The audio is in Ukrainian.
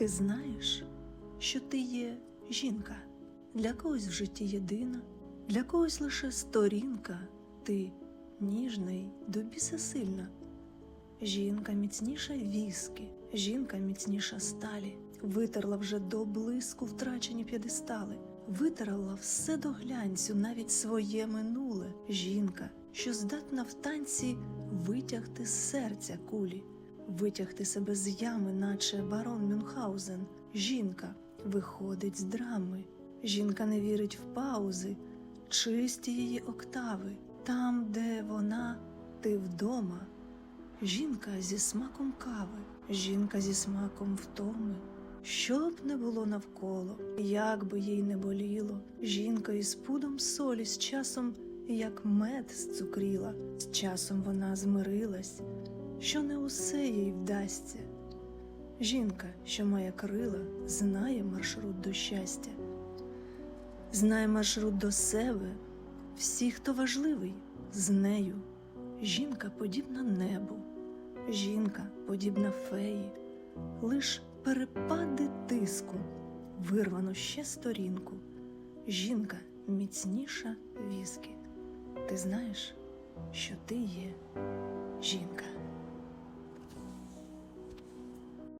Ти знаєш, що ти є жінка, для когось в житті єдина, для когось лише сторінка, ти ніжна й до біса сильна. Жінка міцніша віски, жінка міцніша сталі, витерла вже до блиску втрачені п'єдестали, витерла все до глянцю, навіть своє минуле. Жінка, що здатна в танці витягти з серця кулі, витягти себе з ями, наче барон Мюнхгаузен. Жінка виходить з драми, жінка не вірить в паузи, чисті її октави, там, де вона, ти вдома. Жінка зі смаком кави, жінка зі смаком втоми. Що б не було навколо, як би їй не боліло, жінка із пудом солі з часом, як мед зцукріла, з часом вона змирилась, що не усе їй вдасться. Жінка, що має крила, знає маршрут до щастя, знає маршрут до себе, всі, хто важливий, з нею. Жінка подібна небу, жінка подібна феї, лиш перепади тиску, вирвано ще сторінку. Жінка міцніша віскі. Ти знаєш, що ти є жінка.